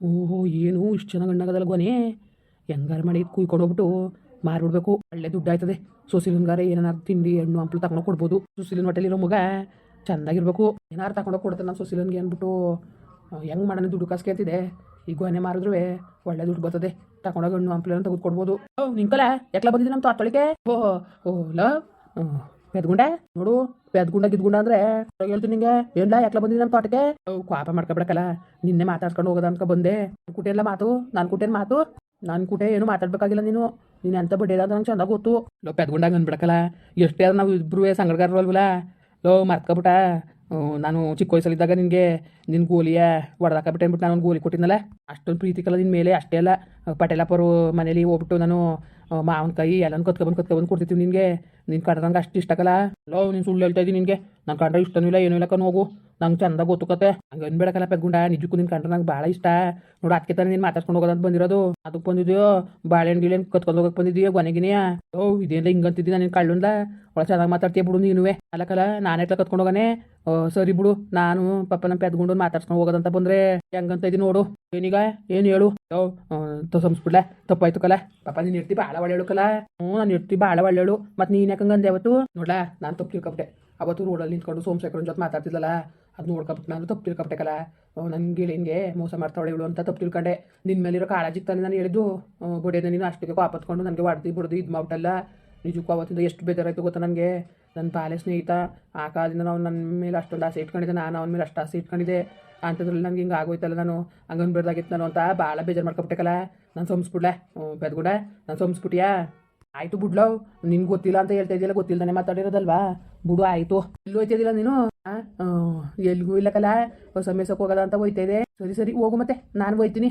ಓಹೋ, ಏನು ಇಷ್ಟು ಚೆನ್ನಾಗಿ ಹಣ್ಣಾಗದಲ್ಲ ಗೊನೆ ಹೆಂಗಾರ ಮಾಡಿ ಕುಯ್ಕೊಂಡು ಹೋಗ್ಬಿಟ್ಟು ಮಾರ್ಬಿಡ್ಬೇಕು. ಒಳ್ಳೆ ದುಡ್ಡು ಆಯ್ತದೆ ಸೊಸಿಲಿನ್ಗಾರ ಏನಾರು ತಿಂಡಿ, ಹಣ್ಣು, ಹಂಪ್ಲು ತಗೊಂಡು ಕೊಡ್ಬೋದು. ಸೊಸಿಲಿನ ಹೊಟ್ಟೆಲಿರೋ ಮಗ ಚೆಂದಾಗಿರ್ಬೇಕು ಏನಾರು ತಗೊಂಡೋಗಿ ಕೊಡ್ತಾನೆ ನಾನು ಸೊಸಿಲನ್ಗೆ ಅಂದ್ಬಿಟ್ಟು ಹೆಂಗೆ ಮಾಡೋಣ ದುಡ್ಡು ಕಾಸು ಕೇಳ್ತಿದೆ ಈ ಗೊನೆ ಮಾರಿದ್ರು ಒಳ್ಳೆ ದುಡ್ಡು ಬರ್ತದೆ. ತಗೊಂಡೋಗಿ ಹಣ್ಣು ಹಂಪ್ಲನ್ನು ತೆಗೆದು ಕೊಡ್ಬೋದು. ಓ, ನಿಂಕಲ, ಎಕ್ಲ ಬಂದಿದ್ದೆ ನಮ್ಮ ತೋಟಳಿಕೆ ಓ ಓ ಲ ಪೆದ್ಗುಂಡ ನೋಡು ಪೆದ್ಗುಂಡ ಗಿದ್ಗುಂಡ ಅಂದ್ರೆ ಹೇಳ್ತೀನಿ ನಿಂಗೆ, ಏನ್ಲ ಯಾಕಲ ಬಂದಿದ್ದೆ ನಮ್ಮ ತೋಟಕ್ಕೆ? ಕ್ವಾಪ ಮಾಡ್ಕೊಬಿಡಕಲ್ಲ, ನಿನ್ನೆ ಮಾತಾಡ್ಕೊಂಡು ಹೋಗೋದ ಅನ್ಕೊ ಬಂದೆ. ಕುಟೆ ಎಲ್ಲ ಮಾತು, ನಾನು ಕುಟೇನ್ ಮಾತು? ನಾನ್ ಕುಟೆ ಏನು ಮಾತಾಡ್ಬೇಕಾಗಿಲ್ಲ ನೀನು. ನೀನು ಎಂತ ಬಡ್ಡಿ ಅಂತ ನಂಗೆ ಚಂದ ಗೊತ್ತು. ಲೋ, ಪೆದ್ಗುಂಡಾಗ ಅಂದ್ಬಿಡಕಲ್ಲ, ಎಷ್ಟೇ ಆದ್ರೂ ನಾವು ಇಬ್ರು ಸಂಗಡಗಾರರು ಲೋ, ಮರ್ತ್ಕೊಬಿಟ್ಟ. ನಾನು ಚಿಕ್ಕ ವಯಸ್ಸಲ್ಲಿದ್ದಾಗ ನಿನಗೆ ನಿನ್ನ ಗೋಲಿಯ ಹೊಡೆದಾಕಬಿಟ್ಟೆ ಅಂದ್ಬಿಟ್ಟು ನಾನು ಗೋಲಿ ಕೊಟ್ಟಿದ್ನಲ್ಲ? ಅಷ್ಟೊಂದು ಪ್ರೀತಿ ಕಲ ನಿನ್ನ ಮೇಲೆ, ಅಷ್ಟೇ ಅಲ್ಲ, ಪಟೇಲಪ್ಪರು ಮನೇಲಿ ಹೋಗ್ಬಿಟ್ಟು ನಾನು ಮಾವನ ಕೈ ಎಲ್ಲನೂ ಕತ್ಕೊಬಂದು ಕತ್ಕೊಬಂದು ಕೊಡ್ತಿರ್ತೀವಿ ನಿನಗೆ. ನಿನ್ನ ನಂಗೆ ಅಷ್ಟು ಇಷ್ಟ ಕಲ? ಲೋ, ನೀನು ಸುಳ್ಳು ಹೇಳ್ತಾ ಇದ್ದೀನಿ ನಿನಗೆ. ನನ್ನ ಕಂಡ್ರೆ ಇಷ್ಟನೂ ಇಲ್ಲ, ಏನೂ ಇಲ್ಲ ಕಣ್ ಹೋಗು. ನಂಗೆ ಚಂದ ಗೊತ್ತು ಕತೆ. ಹಂಗೆ ಅನ್ಬೇಡಕಲ್ಲ ಪೆಗ್ಗುಂಡ, ನಿಜಕ್ಕೂ ನಿನ್ನ ಕಂಡ್ರೆ ನಂಗೆ ಭಾಳ ಇಷ್ಟ. ನೋಡು ಅದಕ್ಕೆ ತಾನೇ ನೀನು ಮಾತಾಡ್ಕೊಂಡು ಹೋಗೋದಂತ ಬಂದಿರೋದು. ಅದಕ್ಕೆ ಬಂದಿದ್ಯೋ, ಬಾಳೆಹಣ್ಣು ಗಿಳೆಣ್ಣು ಕತ್ಕೊಂಡು ಹೋಗಕ್ಕೆ ಬಂದಿದ್ಯೋ ಕೊನೆಗಿನೆಯ ಓ ಇದೇನಿಲ್ಲ ಹಿಂಗಂತಿದ್ದೀನಿ ನಾನು ಕಳ್ಳುಂದ ಒಳ ಚೆನ್ನಾಗಿ ಮಾತಾಡ್ತೀಯ ಬಿಡು ನೀನುವೆ. ಅಲ್ಲಕಲ್ಲ ನಾನೇ ಎಟ್ಲ ಹೋಗನೆ? ಸರಿ ಬಿಡು. ನಾನು ಪಪ್ಪನ ಪೆದ್ಕೊಂಡು ಮಾತಾಡ್ಸ್ಕೊಂಡು ಹೋಗೋದಂತ ಬಂದ್ರೆ ಹೆಂಗಂತ ಇದೀನಿ ನೋಡು. ಏನೀಗ? ಏನು ಹೇಳು? ಸಂಸ್ಬಿಡ್ಲ ತಪ್ಪಾಯ್ತು ಕಲ. ಪಾಪ ನೀನು ಇರ್ತಿ ಭಾಳ ಒಳ್ಳೆಳು ಕಲ. ಹ್ಞೂ, ನಾನು ಇರ್ತಿ ಭಾಳ ಒಳ್ಳೆಳು. ಮತ್ತೆ ನೀನು ಯಾಕಂಗಂದೆ ಅವತ್ತು? ನೋಡ್ಲಾ, ನಾನು ತಪ್ಪು ತಿಳ್ಕೊಬಿಟ್ಟೆ. ಅವತ್ತು ರೋಡಲ್ಲಿ ನಿಂತ್ಕೊಂಡು ಸೋಮಶೇಖರನ್ ಜೊತೆ ಮಾತಾಡ್ತಿದ್ದಲ್ಲ ಅದು ನೋಡ್ಕೊಬಿಟ್ಟು ನಾನು ತಪ್ಪು ತಿಳ್ಕೊಬಿಟ್ಟೆ ಕಲ. ನನಗೆ ಹಿಂಗೆ ಮೋಸ ಮಾಡ್ತಾವಳೆ ಇವಳು ಅಂತ ತಪ್ಪು ತಿಳ್ಕೊಂಡೆ. ನಿನ್ನ ಮೇಲಿರೋ ಕಾಳಜಿ ತಾನೆ ನಾನು ಹೇಳಿದ್ದು. ಬೊಡೆ ನೀನು ಅಷ್ಟಕ್ಕೆ ಕಾಪತ್ಕೊಂಡು ನನಗೆ ಹೊಡೆದು, ಬಿಡ್ದು, ಇದು ಮಾಡ್ಬಿಟ್ಟಲ್ಲ. ನಿಜಕ್ಕೂ ಅವತ್ತಿಂದ ಎಷ್ಟು ಬೇಜಾರಾಯ್ತು ಗೊತ್ತಾ ನನಗೆ? ನನ್ನ ಬಾಲ್ಯ ಸ್ನೇಹಿತ. ಆ ಕಾಲದಿಂದ ನಾವು ನನ್ನ ಮೇಲೆ ಅಷ್ಟೊಂದು ಆಸೆ ಇಟ್ಕೊಂಡಿದ್ದೆ. ನಾನು ಅವನ ಮೇಲೆ ಅಷ್ಟು ಆಸೆ ಇಟ್ಕೊಂಡಿದ್ದೆ. ಅಂಥದ್ರಲ್ಲಿ ನನಗೆ ಹಿಂಗೆ ಆಗೋಯ್ತಲ್ಲ ನಾನು. ಹಂಗನ್ ಬಿಡ್ದಾಗಿತ್ತು ನಾನು ಅಂತ ಭಾಳ ಬೇಜಾರು ಮಾಡ್ಕೊಬಿಟ್ಟೆಕಲ್ಲ ನಾನು ಸೋಮಿಸ್ಬಿಡ್ಲೆ ಬೆದ್ಗುಡ. ನಾನು ಸೋಮ್ಸ್ಬಿಟ್ಟಿಯಾ ಆಯ್ತು ಬುಡ್ಲೋ, ನಿನ್ ಗೊತ್ತಿಲ್ಲ ಅಂತ ಹೇಳ್ತಾ ಇದೆಯಲ್ಲ ಗೊತ್ತಿಲ್ಲದಾನೆ ಮಾತಾಡಿರೋದಲ್ವಾ? ಬುಡು, ಆಯ್ತು. ಎಲ್ಲೂ ಹೋಯ್ತಿದಿಲ್ಲ ನೀನು? ಎಲ್ಲಿಗೂ ಇಲ್ಲಕಲ್ಲ ಹೋಗದ ಮೇಸಕ್ಕೆ ಹೋಗೋದ ಅಂತ ಹೋಯ್ತಾ ಇದೆ. ಸರಿ ಸರಿ, ಹೋಗು ಮತ್ತೆ. ನಾನು ಹೋಯ್ತೀನಿ.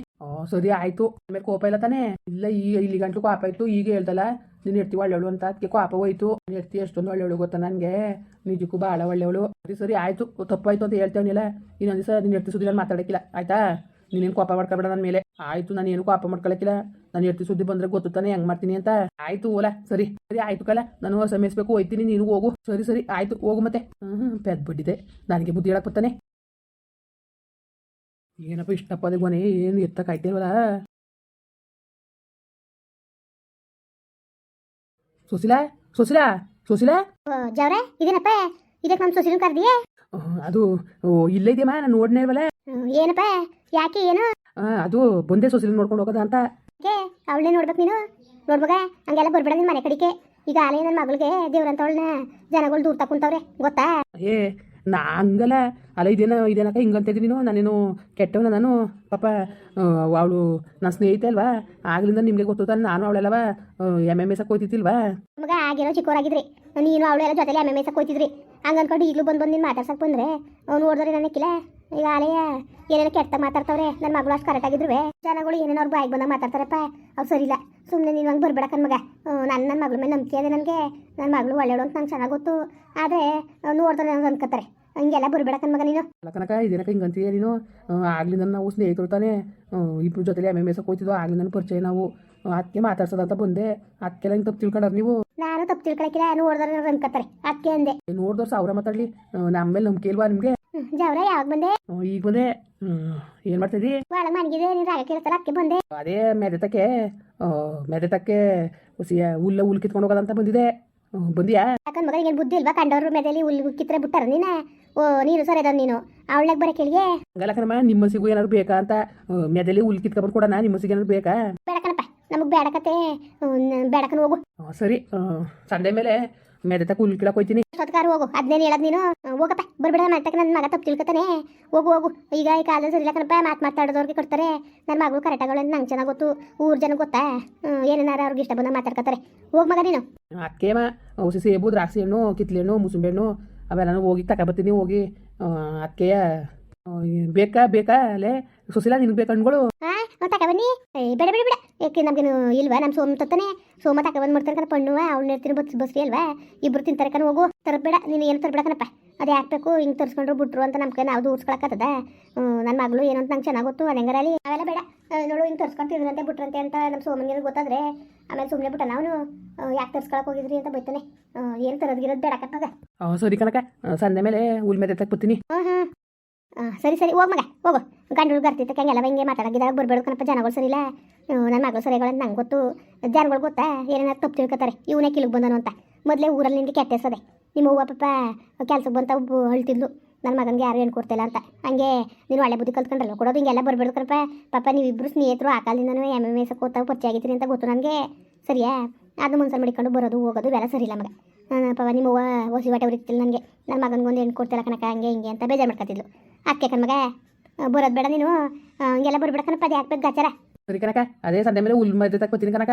ಸರಿ, ಆಯ್ತು. ಆಮೇಲೆ ಕೋಪ ಇಲ್ಲ ತಾನೇ? ಇಲ್ಲ ಈಗ ಇಲ್ಲಿ ಗಂಟು ಕೋಪ ಆಯ್ತು ಈಗ ಹೇಳ್ದಲ್ಲ. ನೀನು ಇರ್ತೀವಿ ಒಳ್ಳೆವಳು ಅಂತ, ಅದಕ್ಕೆ ಕೋಪ ಹೋಯ್ತು. ನೀನು ಇರ್ತಿ ಎಷ್ಟೊಂದು ಒಳ್ಳೆವಳು ಗೊತ್ತಾ ನನಗೆ? ನಿಜಕ್ಕೂ ಭಾಳ ಒಳ್ಳೆವಳು ಸರಿ ಸರಿ, ಆಯ್ತು. ತಪ್ಪಾಯ್ತು ಅಂತ ಹೇಳ್ತೇವನಿಲ್ಲ. ಇನ್ನೊಂದು ದಿವಸ ನೀನು ಇರ್ತಿ ಸುದ್ದಿ ನಾನು ಮಾತಾಡಕ್ಕಿಲ್ಲ. ಆಯ್ತಾ? ನೀನೇನು ಕೋಪ ಮಾಡ್ಕೊಬೇಡ ನನ್ನ ಮೇಲೆ. ಆಯ್ತು, ನಾನು ಏನು ಕೋಪ ಮಾಡ್ಕೊಳಕ್ಕಿಲ್ಲ ನಾನು ಎಷ್ಟು ಸುದ್ದಿ ಬಂದ್ರೆ ಗೊತ್ತಾನೆ ಹೆಂಗ್ ಮಾಡ್ತೀನಿ ಅಂತ. ಆಯ್ತು, ಓಲ, ಸರಿ. ಸರಿ, ಆಯ್ತು ಕಲ. ನಾನು ಸಮಯಿಸ್ಬೇಕು ಹೋಯ್ತೀನಿ ನೀನು ಹೋಗು. ಸರಿ ಸರಿ, ಆಯ್ತು, ಹೋಗು ಮತ್ತೆ. ಹ್ಮ್ ಪೆದ್ ಬಿಟ್ಟಿದೆ ನನಗೆ ಬುದ್ಧಿ ಹೇಳಕ್ ಬರ್ತಾನೆ. ಏನಪ್ಪ ಇಷ್ಟಪ್ಪ ಅದೇ ಗೊನೆ, ಏನು ಎತ್ತ ಆಯ್ತಿಲ್ವಲ್ಲ ಸುಶೀಲಾ ಸುಶೀಲಾ ಸುಶೀಲಾ ಜವ್ರೆ, ಇದೇನಪ್ಪ. ಇದಕ್ಕೆ ನಮ್ಮ ಸೊಸಿನ ಕರ್ದಿಯೇ. ಅದು ಇಲ್ಲೇ ಇದೆಯಮ್ಮ ನಾನು ನೋಡ್ನೇ ಇಲ್ವಲ್ಲ ಏನಪ್ಪ? ಯಾಕೆ ಏನು? ಅದು ಬೊಂದೆ ಸುಶೀಲ ನೋಡ್ಕೊಂಡು ಹೋಗೋದ ಅಂತ. ಅವಳೇ ನೋಡ್ಬೇಕು ನೀನು? ನೋಡ್ಬೇಕ ಹಂಗೆಲ್ಲ ಬರ್ಬೇಡ ನಿನ್ನ ಮನೆ ಕಡಿಕೆ ಈಗ ಆಲೇ ನನ್ನ ಮಗಳಿಗೆ ದೇವ್ರಂತವಳನ್ನ ಜನಗಳು ದೂರ ತಕೊಂತವ್ರೆ ಗೊತ್ತಾ? ಏ ನಾ ಹಂಗಲ್ಲ. ಅಲ್ಲ ಇದೇನ ಇದೇನಕ್ಕ ಹಿಂಗಂತ ನೀನು? ನಾನೇನು ಕೆಟ್ಟವನ ನಾನು? ಪಾಪ ಅವಳು ನನ್ನ ಸ್ನೇಹಿತೆ ಅಲ್ವಾ? ಆಗ್ಲಿಂದ ನಿಮಗೆ ಗೊತ್ತು ನಾನು ಅವಳೆಲ್ಲವ ಎಂ ಎಂ ಎಸ್ ಹೋಯ್ತಿತ್ತಿಲ್ವಾ ಮಗ ಆಗಿರೋ ಚಿಕ್ಕವರಾಗಿದ್ರಿ ನೀನು ಅವಳೆಲ್ಲ ಜೊತೆಲಿ ಎಂ ಎಂ ಎಸ್ ಹೋಯ್ತಿದ್ರಿ ಹಂಗೆ ಅನ್ಕೊಂಡು ಈಗಲೂ ಬಂದು ಬಂದು ನೀನು ಮಾತಾಡ್ಸಕ್ಕೆ ಬಂದ್ರೆ, ಅವ್ನು ನೋಡಿದ್ರೆ ನನಕ್ಕಿಲ್ಲ ಈಗ ಆಲೆಯ ಏನೇನೋ ಕೆಟ್ಟ ಮಾತಾಡ್ತಾವ್ರೆ ನನ್ನ ಮಗಳು ಅಷ್ಟು ಕರೆಕ್ಟ್ ಆಗಿದ್ರು ಜನಗಳು ಏನೇನೋ ಅವ್ರು ಬಾಯಿಗೆ ಬಂದಾಗ ಮಾತಾಡ್ತಾರಪ್ಪ ಅವ್ರು ಸರಿ ಇಲ್ಲ ಸುಮ್ಮನೆ ನೀನು ಹಂಗೆ ಬರ್ಬೇಡ ಕನ್ಮಗ ನನ್ನ ನನ್ನ ಮಗಳ ಮೇಲೆ ನಂಬಿಕೆ ಇದೆ ನನಗೆ. ನನ್ನ ಮಗಳು ಒಳ್ಳೆಯವಳು ಅಂತ ನಂಗೆ ಚೆನ್ನಾಗಿ ಗೊತ್ತು. ಆದರೆ ನೋಡಿದ್ರೆ ನಂಗೆ ಅನ್ಕೋತಾರೆ ಹಂಗೆಲ್ಲ ಬರ್ಬೇಡ ಕನ್ಮಗ ನೀನು. ಕನಕ ಇದೇನಕ್ಕ ಹಿಂಗಂತೀಯ ನೀನು? ಆಗಲಿ ಆಗ್ಲಿಂದ ನಾವು ಸ್ನೇಹಿತರು ತಾನೇ. ಇಬ್ಬರು ಜೊತೆಲಿ ಎಂ ಎಂ ಎಸ್ ಹೋಯ್ತಿದ್ವು. ಆಗ್ಲಿಂದ ಪರಿಚಯ ನಾವು. ಅದಕ್ಕೆ ಮಾತಾಡ್ಸೋದಂತ ಬಂದೆ. ಅದಕ್ಕೆಲ್ಲ ಹಿಂಗೆ ತಪ್ಪು ತಿಳ್ಕೊಂಡ್ರೆ ನೀವು? ನಾನು ತಪ್ಪು ತಿಳ್ಕೊಳಕಿಲ್ಲ ನೋಡಿದ್ರೆ ಅನ್ಕೋತಾರೆ. ಅದಕ್ಕೆ ಅಂದೆ. ನೋಡಿದವ್ರು ಸಾವಿರ ಮಾತಾಡ್ಲಿ. ನಮ್ಮ ಮೇಲೆ ನಂಬಿಕೆ ಇಲ್ವಾ ನಿಮಗೆ? ಹ್ಮ್, ಜವ್ರ ಯಾವಾಗ ಬಂದೆ? ಈಗ ಬಂದೆ. ಏನು ಮಾಡ್ತಿದ್ದಿ? ಒಳಗೆ ಮನಗಿದೆ ನೀನು ರಾಗ ಕೇಳ್ತಾರ ಅದಕ್ಕೆ ಬಂದೆ. ಅದೇ ಮೆದತಕ್ಕೆ ಮೆದತಕ್ಕೆ ಹುಲ್ಲ ಹುಲ್ ಕಿತ್ಕೊಂಡು ಹೋಗೋದಂತ ಬಂದಿದೆ ಬಂದಿಯಾ? ಯಾಕಂದ್ ಮಗ ಏನು ಬುದ್ಧಿ ಇಲ್ವಾ? ಕಂಡವ್ರ ಮೆದಲಿ ಹುಲ್ಲು ಕಿತ್ರೆ ಬಿಟ್ಟಾರ ನೀನ? ಓ ನೀನು ಸರಿ ಅದ ನೀನು. ಅವಳಗ್ ಬರ ಕೇಳಿಗೆ ಹಂಗಲ್ಲ ಕಣಮ್ಮ ನಿಮ್ಮ ಸಿಗು ಏನಾದ್ರು ಬೇಕಾ ಅಂತ? ಮೆದಲಿ ಹುಲ್ ಕಿತ್ಕೊಂಡ್ಬಂದು ಕೊಡೋಣ ನಿಮ್ಮ ಸಿಗು ಏನಾದ್ರು ಬೇಕಾ? ಬೇಡಕನಪ್ಪ ನಮಗೆ ಬೇಡಕತೆ ಬೇಡಕನ ಹೋಗು. ಸರಿ. ಸಂಜೆ ಮೇಲೆ ಮೆದತ ಹುಲ್ ಕಿಳಕ್ ಹೋಯ್ತೀನಿ ಸತ್ಕಾರ ಹೋಗು. ಅದನ್ನೇನು ಹೇಳದ್ ನೀನು? ಹೋಗಪ್ಪ. ಬರ್ಬೇಡ ಮಾಡ್ತಕ್ಕ ನನ್ನ ಮಗ ತಪ್ಪು ತಿಳ್ಕೊತಾನೆ. ಹೋಗು ಹೋಗು. ಈಗ ಈ ಕಾಲದಲ್ಲಿ ಸರಿ ಕಣಪ್ಪ. ಮಾತು ಮಾತಾಡೋದವ್ರಿಗೆ ಕೊಡ್ತಾರೆ. ನನ್ನ ಮಗಳು ಕರೆಕ್ಟಾಗಳು ಅಂತ ನಂಗೆ ಚೆನ್ನಾಗಿ ಗೊತ್ತು. ಊರ್ ಜನ ಗೊತ್ತಾ? ಏನೇನಾರ ಅವ್ರಿಗೆ ಇಷ್ಟ ಬಂದ ಮಾತಾಡ್ಕೊತಾರೆ ಹೋಗ್ ಮಗ ನೀನು. ಅದಕ್ಕೆ ಹುಸಿ ಸೇಬು ದ್ರಾಕ್ಷಿ ಹಣ್ಣು ಕಿತ್ಲೆ ಹಣ್ಣು ಮುಸುಂಬೆ ಹಣ್ಣು ಅವೆಲ್ಲ ಹೋಗಿ ತಗೊಬರ್ತೀನಿ ಹೋಗಿ. ಅದಕ್ಕೆ ಬೇಕಾ ಬೇಕಾ ಅಲ್ಲೇ ಸುಶೀಲಾ ನಿನ್ಗೆ ಬೇಕು ಹಣ್ಣುಗಳು? ಹಾ ತಕ ಬನ್ನಿ. ಏ, ಬೇಡ ಬೇಡ ಬೇಡ. ಯಾಕೆ ನಮ್ಗೇನು ಇಲ್ವಾ? ನಮ್ಮ ಸೋಮ ತತ್ತಾನೆ ಸೋಮ ತಕ ಬಂದು ಮಾಡ್ತಾರೆ ಕಣ ಪಣ್ಣುವ ಅವ್ನ ಇರ್ತೀನಿ ಬಸ್ ಬಸ್ರಿ ಅಲ್ವಾ? ಇಬ್ರು ತಿಂತಾರೆ ಕಣ ಹೋಗು. ತರಬೇಡ ನೀನು ಏನು ತರಬೇಡ ಕಣಪ್ಪ. ಅದು ಹಾಕ್ಬೇಕು ಹಿಂಗೆ ತರಿಸ್ಕೊಂಡ್ರು ಬಿಟ್ರು ಅಂತ ನಮ್ಗೆ ನಾವು ದೂರ್ಸ್ಕೊಳಕತ್ತದ ನನ್ನ ಮಗಳು ಏನು ಅಂತ ನಂಗೆ ಚೆನ್ನಾಗಿ ಗೊತ್ತು. ಅದು ಹೆಂಗಾರಲ್ಲಿ ಅವೆಲ್ಲ ಬೇಡ. ನೋಡು ಹಿಂಗೆ ತರ್ಸ್ಕೊಂತಿದ್ರಂತೆ ಬಿಟ್ರಂತೆ ಅಂತ ನಮ್ಮ ಸೋಮನಿಗೆ ಗೊತ್ತಾದ್ರೆ ಆಮೇಲೆ ಸುಮ್ಮನೆ ಬಿಟ್ಟ ನಾವು ಯಾಕೆ ತರ್ಸ್ಕೊಳಕ್ ಹೋಗಿದ್ರಿ ಅಂತ ಬೈತಾನೆ. ಏನು ತರೋದ್ಗಿರೋದು ಬೇಡ ಕಟ್ಟದ ಸರಿ ಕಣಕ ಸಂಜೆ ಮೇಲೆ ಹುಲ್ ಮೆದೆತಕ್ಕೆ ಬರ್ತೀನಿ ಹಾಂ ಹಾಂ ಸರಿ ಸರಿ. ಹೋಗ್ ಮಗ ಹೋಗು. ಗಂಡು ಗರ್ತಿತ್ತು ಹಂಗೆಲ್ಲ ಹಿಂಗೆ ಮಾತಾಡೋಗಿದಾಗ ಬರ್ಬೇಡ ಕಣಪ್ಪ. ಜನಗಳು ಸರಿ ಇಲ್ಲ ನನ್ನ ಮಗಳು ಸರಿಗಳಂತ ನಂಗೆ ಗೊತ್ತು. ಜನಗಳು ಗೊತ್ತಾ? ಏನೇನಾದ್ರು ತಪ್ಪು ತಿಳ್ಕೊತಾರೆ? ಇವನೇ ಕಿಲಿಗೆ ಬಂದನು ಅಂತ. ಮೊದಲೇ ಊರಲ್ಲಿ ನಿಂಗೆ ಕೆಟ್ಟ ಹೆಸದೆ ನಿಮ್ಮ ಅವ್ವ ಪಾಪ ಕೆಲ್ಸಕ್ಕೆ ಬಂತ ಒಬ್ಬ ಅಳ್ತಿದ್ಲು. ನನ್ನ ಮಗನಿಗೆ ಯಾರು ಏನು ಕೊಡ್ತಿಲ್ಲ ಅಂತ. ಹಂಗೆ ನೀನು ಒಳ್ಳೆ ಬುದ್ಧಿ ಕಲ್ತ್ಕೊಂಡ್ರಲ್ಲ, ಕೊಡೋದು ಹಿಂಗೆಲ್ಲ ಬರಬೇಡ ಕಣಪ್ಪ ಪಾಪ ನೀವಿಬ್ಬರು ಸ್ನೇಹಿತರು, ಆ ಕಾಲದಿಂದನೂ ಎಂ ಎಂ ಎಸ್ ಓದ್ತಾವೆ ಪರಿಚಯ ಆಗಿತ್ತು ಅಂತ ಗೊತ್ತು ನನಗೆ. ಸರಿಯಾ? ಅದು ಮನ್ಸಲ್ಲಿ ಮಾಡಿಕೊಂಡು ಬರೋದು, ಹೋಗೋದು ಇವೆಲ್ಲ ಸರಿ ಇಲ್ಲ ಮಗ. ಪಾಪ ನಿಮ್ಮ ಅವ್ವ ಹೊಸಿ ಹೊಟ್ಟೆ ಉರಿತಿಲ್ಲ ನನಗೆ. ನನ್ನ ಮಗನಿಗೊಂದು ಹೆಣ್ಣು ಕೊಡ್ತಿಲ್ಲ ಕಣಕ ಹಂಗೆ ಹಿಂಗೆ ಅಂತ ಬೇಜಾರು ಮಾಡ್ಕೊತಿದ್ಲು. ಅಕ್ಕೆ ಕಣ್ಮಗ ಬರೋದು ಬೇಡ ನೀನು. ಹಂಗೆಲ್ಲ ಬರ್ಬೇಡ ಕಣಪ್ಪ, ಅದು ಯಾಕೆ ಬೇಕು ಗಾಚಾರ. ಸರಿ ಕನಕ ಅದೇ ಸಂಡೆ ಮೇಲೆ ಹುಲ್ ಮದ್ದೆ ತಕ್ಕೊತೀನಿ ಕನಕ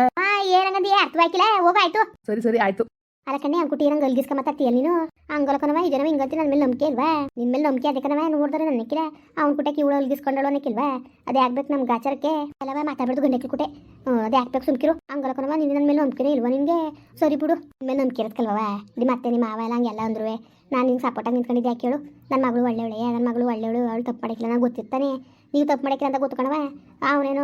ಏನಂಗಂದಿ ಅರ್ಥವಾಗಿಲ್ಲ ಹೋಗಾಯ್ತು. ಸರಿ ಸರಿ ಆಯ್ತು. ಅಲ್ಲ ಕಣ್ಣೆ ಅಂಕುಟಿ ನಂಗೆ ಗಲ್ಗಿಸ್ಕ ಮಾತಾಡ್ತೀಯ ನೀನು? ಹಂಗಲಕನವ ಈ ಜನ ಹಿಂಗಂತಿ ನನ್ನ ಮೇಲೆ ನಂಬಿಕೆ ಇಲ್ವಾ? ನಿನ್ನ ಮೇಲೆ ನಂಬಿಕೆ ಅದಕ್ಕನವ ನೋಡಿದ್ರೆ ನನ್ನ ಅವ್ನು ಅವ್ನ ಕುಟಕ್ಕೆ ಇವಳು ಒಲ್ಗಿಸ್ಕೊಂಡಳು ಅನ್ನಕ್ಕಿಲ್ವಾ ಅದೇ ಆಗ್ಬೇಕು ನಮ್ಮ ಗಾಚಾರಕ್ಕೆ. ಅಲ್ಲವ ಮಾತಾಡ್ಬಿಡ್ದು ಗಂಡಕ್ಕೆ ಕುಟೆ. ಅದೇ ಆಗ್ಬೇಕು ಸುಮ್ಕಿರು. ಅಂಗಲಕನವ ನಿನ್ನ ನನ್ನ ಮೇಲೆ ನಂಬಿಕೆ ಇಲ್ವಾ ನಿನಗೆ? ಸರಿ ಬಿಡು ನಿನ್ನ ಮೇಲೆ ನಂಬಿಕೆ ಇರತ್ಕಲ್ವ ನಿಮ್ಮ ಮತ್ತೆ ನಿಮ್ಮ ಮಾವ ಎಲ್ಲ ಹಂಗೆಲ್ಲ ಅಂದ್ರು ನಾನು ನಿಂಗೆ ಸಪೋರ್ಟಾಗಿ ನಿಂತ್ಕೊಂಡಿದ್ದೆ, ಯಾಕೆ ಹೇಳು? ನನ್ನ ಮಗಳು ಒಳ್ಳೆಯವಳೆ ನನ್ನ ಮಗಳು ಒಳ್ಳೆವಳು, ಅವಳು ತಪ್ಪು ಮಾಡಿಕ್ಕಿಲ್ಲ, ನಂಗೆ ಗೊತ್ತಿರ್ತಾನೆ. ನೀವು ತಪ್ಪು ಮಾಡಿಕ್ಕಿಲ್ಲ ಅಂತ ಗೊತ್ತು ಕಣವ ಅವನೇನೋ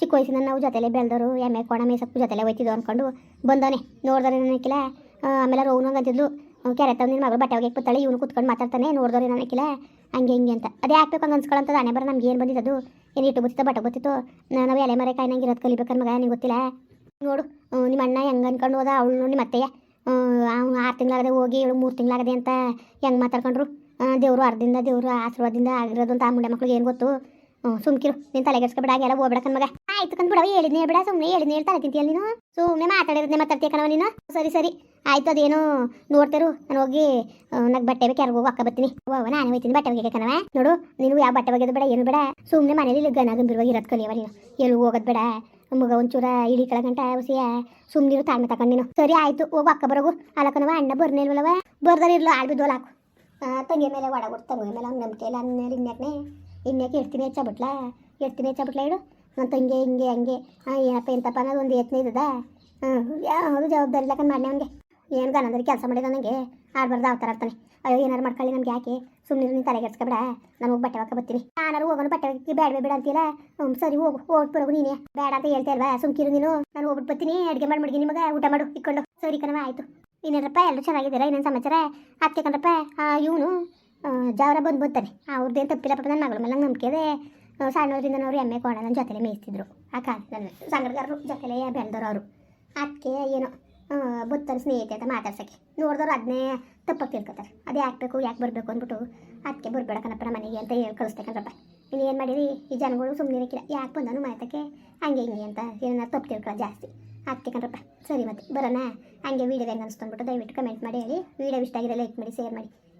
ಚಿಕ್ಕ ವಯಸ್ಸಿನ ನಾವು ಜೊತೆಲೇ ಬೆಳೆದವರು ಎಮ್ಮೆ ಕೊಣ ಮೇಸಪ್ಪು ಜೊತೆಲೆ ಹೋಯ್ತಿದ್ದು ಅಂದ್ಕೊಂಡು ಬಂದವನೆ. ನೋಡಿದ್ರೆ ನನಗೆ ಆಮೇಲೆ ರೋಗನಂಗೆ ಅಂತಿದ್ಲು ಕ್ಯಾರೆ ತಂದು ನಿನ್ನ ಮಗಳು ಬಟ್ಟೆ ಹೋಗಿ ಕೂತಾಳೆ, ಇವನು ಕೂತ್ಕೊಂಡು ಮಾತಾಡ್ತಾನೆ, ನೋಡಿದವ್ರು ನನಗಿಲ್ಲ ಹಂಗೆ ಹಿಂಗೆ ಅಂತ. ಅದೇ ಹಾಕ್ಬೇಕು ಹಂಗೆ ಅನ್ಸ್ಕೊಳ್ಳೋಂಥದ್ದು ಹಣೆ ಬರ ನಮ್ಗೆ ಏನು ಬಂದಿದ್ದು ಏನು ಇಟ್ಟು ಗೊತ್ತಿತ್ತು ಬಟ್ಟೆ ಗೊತ್ತಿತ್ತು ನಾನು ನಾವು ಎಲೆ ಮರೆ ಕಾಯಿ ನಂಗೆ ಇರೋದು ಕಲಿಬೇಕನ್ ಮಗ, ನಿಂಗೆ ಗೊತ್ತಿಲ್ಲ? ನೋಡು ನಿಮ್ಮ ಅಣ್ಣ ಹೆಂಗೆ ಅನ್ಕೊಂಡು ಹೋದ, ಅವಳು ನೋಡಿ ಮತ್ತೆ ಅವ್ನು ಆರು ತಿಂಗಳಾಗದೆ ಹೋಗಿ, ಇವಳು ಮೂರು ತಿಂಗಳಾಗದೆ ಅಂತ ಹೆಂಗೆ ಮಾತಾಡ್ಕೊಂಡ್ರು? ದೇವರು ಅರ್ಧದಿಂದ ದೇವರು ಆಶೀರ್ವಾದದಿಂದ ಆಗಿರೋದು ಅಂತ ಆ ಮುಂಡೆ ಮಕ್ಳಿಗೆ ಏನು ಗೊತ್ತು? ಸುಮ್ಕಿರು ತಲೆ ತಲೆಗೆಡ್ಸ್ಕೊಬೇಡ ಹಾಗೆಲ್ಲ ಹೋಗ್ಬೇಡ ಮಗ. ಆಯ್ತು ಕಂದ್ಬಿಡವ ಹೇಳಿದ್ನೇ, ಬೇಡ, ಸುಮ್ನೆ ಹೇಳಿದ್ನೇ ಹೇಳ್ತಾರೆ ತಿಂತೀಯಲ್ಲ ನೀನು? ಸುಮ್ನೆ ಮಾತಾಡಿರೋದನ್ನೇ ಮಾತಾಡ್ತೀಯ ಕಣವ ನೀನು? ಸರಿ ಸರಿ. ಆಯ್ತು, ಅದೇನು, ನೋಡ್ತೇರು. ನಾನು ಹೋಗಿ ನನಗೆ ಬಟ್ಟೆ ಬೇಕು, ಯಾರಿಗೂ ಅಕ್ಕ ಬರ್ತೀನಿ. ಅವ್ವ ನಾನು ಹೋಯ್ತೀನಿ, ಬಟ್ಟೆ ಬಗ್ಗೆ ಕಣವ ನೋಡು ನೀನು ಯಾವ ಬಟ್ಟೆ ಒಗೆದು ಬೇಡ, ಏನು ಬೇಡ. ಸುಮ್ನೆ ಮನೇಲಿ ಗನ ಗಂಭೀರವಾಗಿ ಇರೋದು ಕಲಿಯವ ನೀನು. ಎಲ್ಲಿ ಹೋಗೋದು ಬೇಡ. ಮಗ ಒಂಚೂರ ಇಳಿ ಕೆಳಗಂಟ ಹುಸಿಯ ಸುಮ್ಮನಿರು ತಾಳ್ಮೆ ತಗೊಂಡು ನೀನು. ಸರಿ, ಆಯ್ತು, ಹೋಗು, ಅಕ್ಕ ಬರೋಗು. ಅಲ್ಲಕನವ ಅಣ್ಣ ಬರ್ನೇ ಇಲ್ವಲ್ಲವ ಬರ್ದಾರ ಇರ್ಲು, ಆಳ್ ಬಿದ್ದೋಲ್ ಹಾಕು. ತಂಗಿಯ ತಂಗಿ ಮೇಲೆ ಒಡಗೊಟ್ಟು ತಂಗಿಯ ಮೇಲೆ ನಂಬಿಕೆ ಇಲ್ಲ ಅಂದ್ಮೇಲೆ ಇನ್ಯಾಕೆ ಇನ್ಯಾಕೆ ಇಡ್ತೀನಿ ಹೆಚ್ಚಬಿಟ್ಲ ಇಡ್ತೀನಿ ಹೆಚ್ಚಬಿಟ್ಲ ಇಡು ನನ್ನ ತಂಗಿ ಹಿಂಗೆ ಹಂಗೆ. ಹಾಂ ಏನಪ್ಪ ಎಂತಪ್ಪ ಅನ್ನೋದು ಒಂದು ಯತ್ನ ಇದ್ದದ. ಹಾಂ ಯಾವುದು ಜವಾಬ್ದಾರಿ ಲೆಕ್ಕ ಮಾಡಿ ಅವನಿಗೆ. ಏನು ಗನಂದ್ರೆ ಕೆಲಸ ಮಾಡಿದ ನನಗೆ ಆಡ್ಬಾರ್ದು ಅವತಾರ ಆಡ್ತಾನೆ. ಅಯ್ಯೋ, ಏನಾರು ಮಾಡ್ಕೊಳ್ಳಿ ನಮ್ಗೆ ಯಾಕೆ? ಸುಮ್ಮನೆ ನೀನು ತಲೆಗೆಡ್ಸ್ಕೊಬೇಡ ನಮಗೆ ಬಟ್ಟೆ ಹಾಕ ಬರ್ತೀನಿ ನಾನಾರು ಹೋಗೋಣ ಬಟ್ಟೆ ಹಾಕಿ ಬೇಡ ಬೇಡ ಅಂತೀಲ ಹ್ಞೂ ಸರಿ, ಹೋಗು, ಹೋಗಿ ಬರೋಗು ನೀನೇ. ಬೇಡ ಅಂತ ಹೇಳ್ತಾ ಇಲ್ವಾ? ಸುಮ್ಕಿರು ನೀನು. ನಾನು ಹೋಗ್ಬಿಟ್ಟು ಬರ್ತೀನಿ. ಅಡುಗೆ ಮಾಡಿ ಮಡಿಗೆ ನಿಮಗೆ. ಊಟ ಮಾಡು, ಇಕ್ಕೊಂಡು. ಸರಿ ಕಣವ ಆಯಿತು. ಇನ್ನೇನಪ್ಪ ಎಲ್ಲರೂ ಚೆನ್ನಾಗಿದ್ದೀರಾ? ಇನ್ನೇನು ಸಮಾಚಾರ? ಅದಕ್ಕೆ ಕಣಪ್ಪ? ಇವನು? ಜಾವರ ಬಂದು ಬಂತಾನೆ ಅವ್ರದ್ದೇನು ತಪ್ಪಿಲ್ಲಪ್ಪ ನನ್ನ ಮಗಳ ಮೇಲೆ ನಂಗೆ ನಂಬಿಕೆ ಸಣ್ಣವರಿಂದ ಅವ್ರು ಎಮ್ಮೆ ಕೋಣ ನನ್ನ ಜೊತೆಲೇ ಮೇಯಿಸ್ತಿದ್ರು. ಆ ನನ್ನ ಸಂಗಡಗಾರರು ಜೊತೆಲೇ ಬೆಳೆದವರು ಅವರು. ಅದಕ್ಕೆ ಏನೋ ಬುತ್ತನ ಸ್ನೇಹಿತೆ ಅಂತ ಮಾತಾಡ್ಸೋಕ್ಕೆ. ನೋಡಿದವ್ರು ಅದನ್ನೇ ತಪ್ಪಕ್ಕೆ ತಿಳ್ಕೊತಾರೆ. ಅದೇ ಹಾಕ್ಬೇಕು ಯಾಕೆ ಬರಬೇಕು ಅಂದ್ಬಿಟ್ಟು ಅದಕ್ಕೆ ಬರಬೇಡ ಮನೆಗೆ ಅಂತ ಹೇಳಿ ಕಳಿಸ್ಬೇಕಂದ್ರಪ್ಪ ಇನ್ನು ಏನು ಮಾಡಿರಿ ಈ ಜನಗಳು ಸುಮ್ಮನೆ ಇರಕ್ಕಿಲ್ಲ. ಯಾಕೆ ಬಂದನು ಮಾತಕ್ಕೆ? ಹಂಗೆ ಹಿಂಗೆ ಅಂತ ಏನನ್ನ ತಪ್ಪು ತಿಳ್ಕೊಳ್ಳೋ ಜಾಸ್ತಿ. ಅದಕ್ಕೆ ಸರಿ ಮತ್ತೆ ಬರೋಣ. ಹಂಗೆ ವೀಡಿಯೋ ಹೆಂಗೆ ದಯವಿಟ್ಟು ಕಮೆಂಟ್ ಮಾಡಿ ಹೇಳಿ. ವೀಡಿಯೋ ಇಷ್ಟ ಆಗಿರೋ ಲೈಕ್ ಮಾಡಿ ಶೇರ್ ಮಾಡಿ.